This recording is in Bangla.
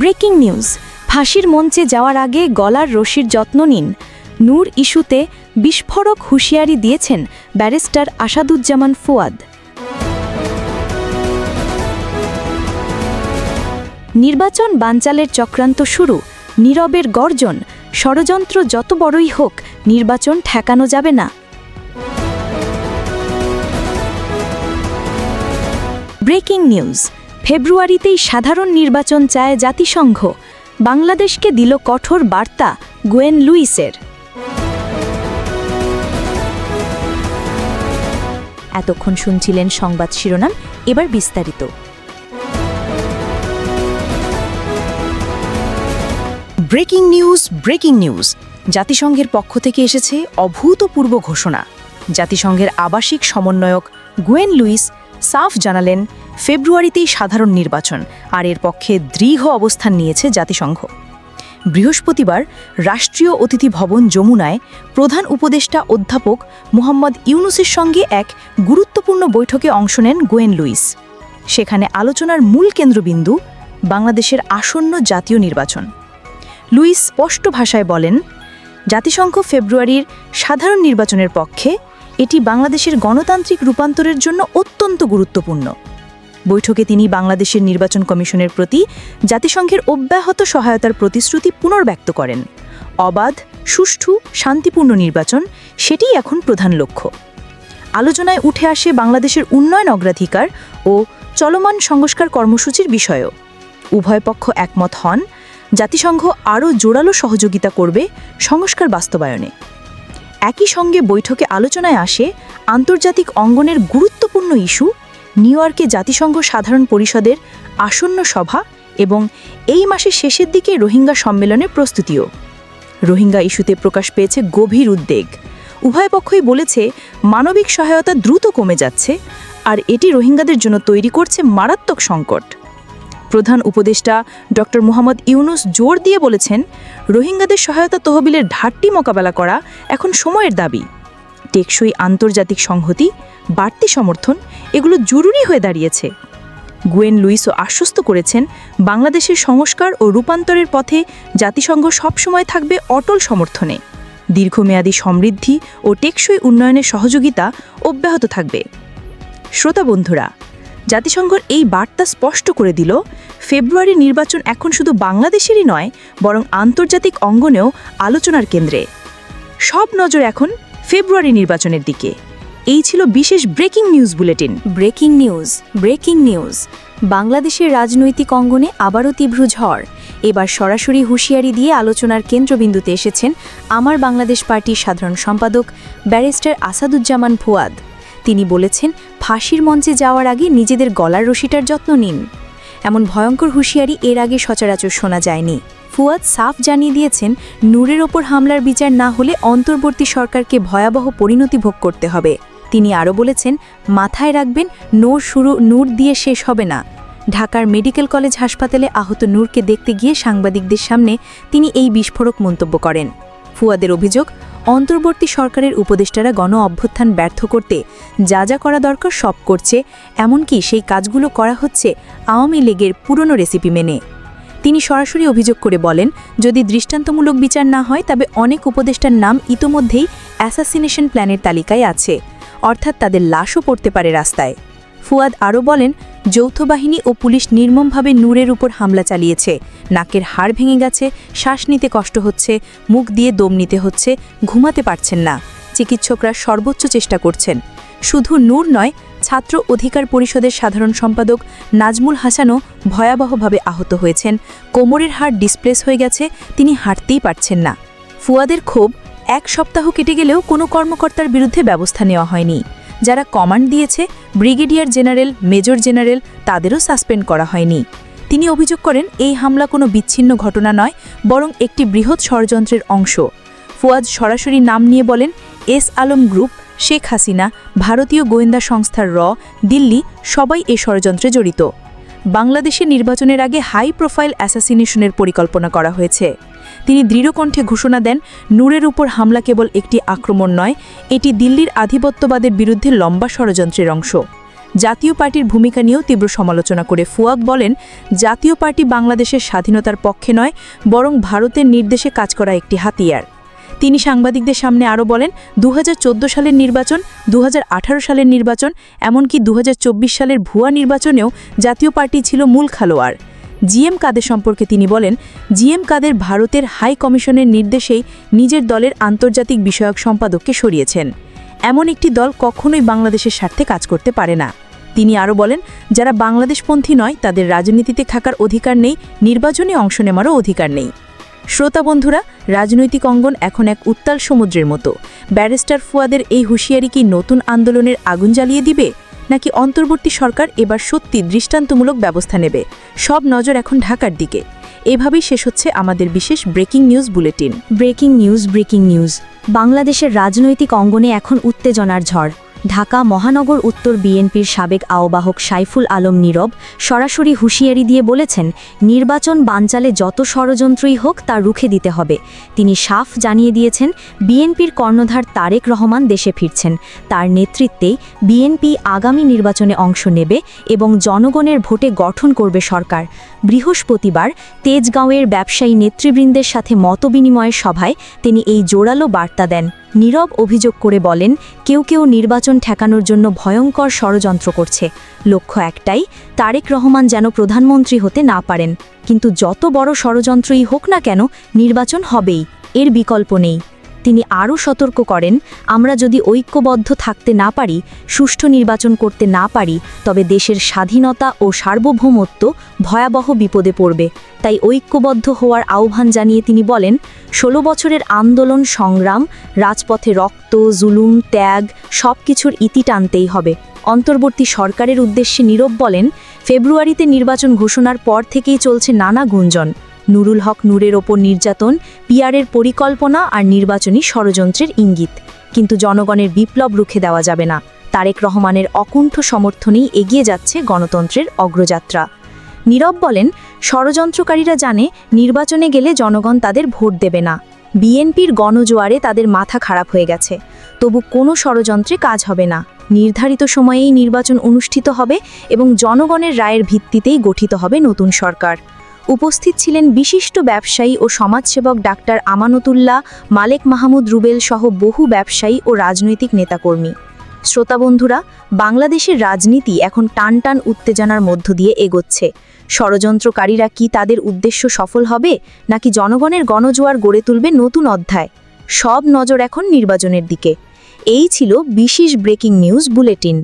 Breaking news. ফাঁসির মঞ্চে যাওয়ার আগে গলার রশির যত্ন নিন। নূর ইস্যুতে বিস্ফোরক হুঁশিয়ারি দিয়েছেন ব্যারিস্টার আসাদুজ্জামান ফুয়াদ। নির্বাচন বানচালের চক্রান্ত শুরু। নীরবের গর্জন। ষড়যন্ত্র যত বড়ই হোক, নির্বাচন ঠেকানো যাবে না। Breaking news. ফেব্রুয়ারিতেই সাধারণ নির্বাচন চায় জাতিসংঘ। বাংলাদেশকে দিল কঠোর বার্তা গোয়েন লুইসের। এতক্ষণ শুনছিলেন সংবাদ শিরোনাম, এবার বিস্তারিত। Breaking news breaking news. জাতিসংঘের পক্ষ থেকে এসেছে অভূতপূর্ব ঘোষণা। জাতিসংঘের আবাসিক সমন্বয়ক গুয়েন লুইস সাফ জানালেন ফেব্রুয়ারিতেই সাধারণ নির্বাচন, আর এর পক্ষে দৃঢ় অবস্থান নিয়েছে জাতিসংঘ। বৃহস্পতিবার রাষ্ট্রীয় অতিথি ভবন যমুনায় প্রধান উপদেষ্টা অধ্যাপক মোহাম্মদ ইউনুসের সঙ্গে এক গুরুত্বপূর্ণ বৈঠকে অংশ নেন গোয়েন লুইস। সেখানে আলোচনার মূল কেন্দ্রবিন্দু বাংলাদেশের আসন্ন জাতীয় নির্বাচন। লুইস স্পষ্ট ভাষায় বলেন, জাতিসংঘ ফেব্রুয়ারির সাধারণ নির্বাচনের পক্ষে এটি বাংলাদেশের গণতান্ত্রিক রূপান্তরের জন্য অত্যন্ত গুরুত্বপূর্ণ। বৈঠকে তিনি বাংলাদেশের নির্বাচন কমিশনের প্রতি জাতিসংঘের অব্যাহত সহায়তার প্রতিশ্রুতি পুনর্ব্যক্ত করেন। অবাধ, সুষ্ঠু, শান্তিপূর্ণ নির্বাচন, সেটিই এখন প্রধান লক্ষ্য। আলোচনায় উঠে আসে বাংলাদেশের উন্নয়ন অগ্রাধিকার ও চলমান সংস্কার কর্মসূচির বিষয়ও। উভয় পক্ষ একমত হন, জাতিসংঘ আরও জোরালো সহযোগিতা করবে সংস্কার বাস্তবায়নে। একই সঙ্গে বৈঠকে আলোচনায় আসে আন্তর্জাতিক অঙ্গনের গুরুত্বপূর্ণ ইস্যু নিউ ইয়র্কে জাতিসংঘ সাধারণ পরিষদের আসন্ন সভা এবং এই মাসের শেষের দিকে রোহিঙ্গা সম্মেলনের প্রস্তুতিও। রোহিঙ্গা ইস্যুতে প্রকাশ পেয়েছে গভীর উদ্বেগ। উভয় পক্ষই বলেছে, মানবিক সহায়তা দ্রুত কমে যাচ্ছে আর এটি রোহিঙ্গাদের জন্য তৈরি করছে মারাত্মক সংকট। প্রধান উপদেষ্টা ড. মোহাম্মদ ইউনুস জোর দিয়ে বলেছেন, রোহিঙ্গাদের সহায়তা তহবিলের ঘাটতি মোকাবেলা করা এখন সময়ের দাবি। টেকসই আন্তর্জাতিক সংহতি, বাড়তি সমর্থন, এগুলো জরুরি হয়ে দাঁড়িয়েছে। গুয়েন লুইসও আশ্বস্ত করেছেন, বাংলাদেশের সংস্কার ও রূপান্তরের পথে জাতিসংঘ সবসময় থাকবে অটল সমর্থনে। দীর্ঘমেয়াদী সমৃদ্ধি ও টেকসই উন্নয়নের সহযোগিতা অব্যাহত থাকবে। শ্রোতা বন্ধুরা জাতিসংঘর এই বার্তা স্পষ্ট করে দিল, ফেব্রুয়ারি নির্বাচন এখন শুধু বাংলাদেশেরই নয়, বরং আন্তর্জাতিক অঙ্গনেও আলোচনার কেন্দ্রে। সব নজর এখন ফেব্রুয়ারি নির্বাচনের দিকে। এই ছিল বিশেষ breaking news bulletin. Breaking news breaking news. বাংলাদেশের রাজনৈতিক অঙ্গনে আবারও তীব্র ঝড়। এবার সরাসরি হুঁশিয়ারি দিয়ে আলোচনার কেন্দ্রবিন্দুতে এসেছেন আমার বাংলাদেশ পার্টির সাধারণ সম্পাদক ব্যারিস্টার আসাদুজ্জামান ফুয়াদ তিনি বলেছেন, ফাঁসির মঞ্চে যাওয়ার আগে নিজেদের গলার রশিটার যত্ন নিন। এমন ভয়ঙ্কর হুঁশিয়ারি এর আগে সচরাচর শোনা যায়নি। ফুয়াদ সাফ জানিয়ে দিয়েছেন, নূরের ওপর হামলার বিচার না হলে অন্তর্বর্তী সরকারকে ভয়াবহ পরিণতি ভোগ করতে হবে। তিনি আরও বলেছেন, মাথায় রাখবেন, নূর শুরু, নূর দিয়ে শেষ হবে না। ঢাকার মেডিকেল কলেজ হাসপাতালে আহত নূরকে দেখতে গিয়ে সাংবাদিকদের সামনে তিনি এই বিস্ফোরক মন্তব্য করেন। ফুয়াদের অভিযোগ, অন্তর্বর্তী সরকারের উপদেষ্টারা গণ অভ্যুত্থান ব্যর্থ করতে যা যা করা দরকার সব করছে, এমনকি সেই কাজগুলো করা হচ্ছে আওয়ামী লীগের পুরনো রেসিপি মেনে। তিনি সরাসরি অভিযোগ করে বলেন, যদি দৃষ্টান্তমূলক বিচার না হয়, তবে অনেক উপদেষ্টার নাম ইতোমধ্যেই অ্যাসাসিনেশন প্ল্যানের তালিকায় আছে, অর্থাৎ তাদের লাশও পড়তে পারে রাস্তায়। ফুয়াদ আরও বলেন, যৌথ বাহিনী ও পুলিশ নির্মমভাবে নূরের উপর হামলা চালিয়েছে, নাকের হাড় ভেঙে গেছে, শ্বাস নিতে কষ্ট হচ্ছে, মুখ দিয়ে দম নিতে হচ্ছে, ঘুমাতে পারছেন না। চিকিৎসকরা সর্বোচ্চ চেষ্টা করছেন। শুধু নূর নয়, ছাত্র অধিকার পরিষদের সাধারণ সম্পাদক নাজমুল হাসানও ভয়াবহভাবে আহত হয়েছেন। কোমরের হাড় ডিসপ্লেস হয়ে গেছে, তিনি হাঁটতেই পারছেন না। ফুয়াদের ক্ষোভ এক সপ্তাহ কেটে গেলেও কোনো কর্মকর্তার বিরুদ্ধে ব্যবস্থা নেওয়া হয়নি। যারা কমান্ড দিয়েছে, ব্রিগেডিয়ার জেনারেল, মেজর জেনারেল, তাদেরও সাসপেন্ড করা হয়নি। তিনি অভিযোগ করেন, এই হামলা কোনো বিচ্ছিন্ন ঘটনা নয়, বরং একটি বৃহৎ ষড়যন্ত্রের অংশ। ফুয়াদ সরাসরি নাম নিয়ে বলেন, এস আলম গ্রুপ শেখ হাসিনা, ভারতীয় গোয়েন্দা সংস্থার র, দিল্লি সবাই এ ষড়যন্ত্রে জড়িত। বাংলাদেশে নির্বাচনের আগে হাই প্রোফাইল অ্যাসাসিনেশনের পরিকল্পনা করা হয়েছে। তিনি দৃঢ়কণ্ঠে ঘোষণা দেন, নূরের উপর হামলা কেবল একটি আক্রমণ নয়, এটি দিল্লির আধিপত্যবাদের বিরুদ্ধে লম্বা ষড়যন্ত্রের অংশ। জাতীয় পার্টির ভূমিকা নিয়েও তীব্র সমালোচনা করে ফুয়াদ বলেন, জাতীয় পার্টি বাংলাদেশের স্বাধীনতার পক্ষে নয়, বরং ভারতের নির্দেশে কাজ করা একটি হাতিয়ার। তিনি সাংবাদিকদের সামনে আরও বলেন দু হাজার চোদ্দ সালের নির্বাচন দু হাজার আঠারো সালের নির্বাচন, এমনকি দু হাজার চব্বিশ সালের ভুয়া নির্বাচনেও জাতীয় পার্টি ছিল মূল খেলোয়াড়। জিএম কাদের সম্পর্কে তিনি বলেন, জিএম কাদের ভারতের হাই কমিশনের নির্দেশেই নিজের দলের আন্তর্জাতিক বিষয়ক সম্পাদককে সরিয়েছেন। এমন একটি দল কখনোই বাংলাদেশের স্বার্থে কাজ করতে পারে না। তিনি আরও বলেন, যারা বাংলাদেশপন্থী নয়, তাদের রাজনীতিতে থাকার অধিকার নেই, নির্বাচনে অংশ নেওয়ারও অধিকার নেই। শ্রোতা বন্ধুরা, রাজনৈতিক অঙ্গন এখন এক উত্তাল সমুদ্রের মতো। ব্যারিস্টার ফুয়াদের এই হুঁশিয়ারি কি নতুন আন্দোলনের আগুন জ্বালিয়ে দিবে? নাকি অন্তর্বর্তী সরকার এবার সত্যি দৃষ্টান্তমূলক ব্যবস্থা নেবে? সব নজর এখন ঢাকার দিকে। এভাবেই শেষ হচ্ছে আমাদের বিশেষ breaking news bulletin. Breaking news breaking news. বাংলাদেশের রাজনৈতিক অঙ্গনে এখন উত্তেজনার ঝড়। ঢাকা মহানগর উত্তর বিএনপির সাবেক আহ্বায়ক সাইফুল আলম নীরব সরাসরি হুঁশিয়ারি দিয়ে বলেছেন, নির্বাচন বানচালে যত ষড়যন্ত্রই হোক তা রুখে দিতে হবে। তিনি সাফ জানিয়ে দিয়েছেন, বিএনপির কর্ণধার তারেক রহমান দেশে ফিরছেন। তার নেতৃত্বেই বিএনপি আগামী নির্বাচনে অংশ নেবে এবং জনগণের ভোটে গঠন করবে সরকার। বৃহস্পতিবার তেজগাঁওয়ের ব্যবসায়ী নেতৃবৃন্দের সাথে মতবিনিময়ের সভায় তিনি এই জোরালো বার্তা দেন। নীরব অভিযোগ করে বলেন, কেউ কেউ নির্বাচন ঠেকানোর জন্য ভয়ঙ্কর ষড়যন্ত্র করছে। লক্ষ্য একটাই, তারেক রহমান যেন প্রধানমন্ত্রী হতে না পারেন। কিন্তু যত বড় ষড়যন্ত্রই হোক না কেন, নির্বাচন হবেই, এর বিকল্প নেই। তিনি আরও সতর্ক করেন, আমরা যদি ঐক্যবদ্ধ থাকতে না পারি, সুষ্ঠু নির্বাচন করতে না পারি, তবে দেশের স্বাধীনতা ও সার্বভৌমত্ব ভয়াবহ বিপদে পড়বে। তাই ঐক্যবদ্ধ হওয়ার আহ্বান জানিয়ে তিনি বলেন, ষোলো বছরের আন্দোলন, সংগ্রাম, রাজপথে রক্ত, জুলুম, ত্যাগ সব কিছুর ইতি টানতেই হবে। অন্তর্বর্তী সরকারের উদ্দেশ্যে নীরব বলেন, ফেব্রুয়ারিতে নির্বাচন ঘোষণার পর থেকেই চলছে নানা গুঞ্জন। নুরুল হক নূরের ওপর নির্যাতন পিয়ারের পরিকল্পনা আর নির্বাচনী ষড়যন্ত্রের ইঙ্গিত। কিন্তু জনগণের বিপ্লব রুখে দেওয়া যাবে না। তারেক রহমানের অকুণ্ঠ সমর্থনেই এগিয়ে যাচ্ছে গণতন্ত্রের অগ্রযাত্রা। নীরব বলেন, ষড়যন্ত্রকারীরা জানে, নির্বাচনে গেলে জনগণ তাদের ভোট দেবে না। বিএনপির গণজোয়ারে তাদের মাথা খারাপ হয়ে গেছে। তবু কোনো ষড়যন্ত্রে কাজ হবে না। নির্ধারিত সময়েই নির্বাচন অনুষ্ঠিত হবে এবং জনগণের রায়ের ভিত্তিতেই গঠিত হবে নতুন সরকার। উপস্থিত ছিলেন বিশিষ্ট ব্যবসায়ী ও সমাজসেবক ডাক্তার আমানতুল্লাহ মালেক মাহমুদ রুবেল সহ বহু ব্যবসায়ী ও রাজনৈতিক নেতাকর্মী। শ্রোতা বন্ধুরা, বাংলাদেশের রাজনীতি এখন টান টান উত্তেজনার মধ্য দিয়ে এগোচ্ছে। ষড়যন্ত্রকারীরা কি তাদের উদ্দেশ্য সফল হবে, নাকি জনগণের গণজোয়ার গড়ে তুলবে নতুন অধ্যায়? সব নজর এখন নির্বাচনের দিকে। এই ছিল বিশেষ ব্রেকিং নিউজ বুলেটিন।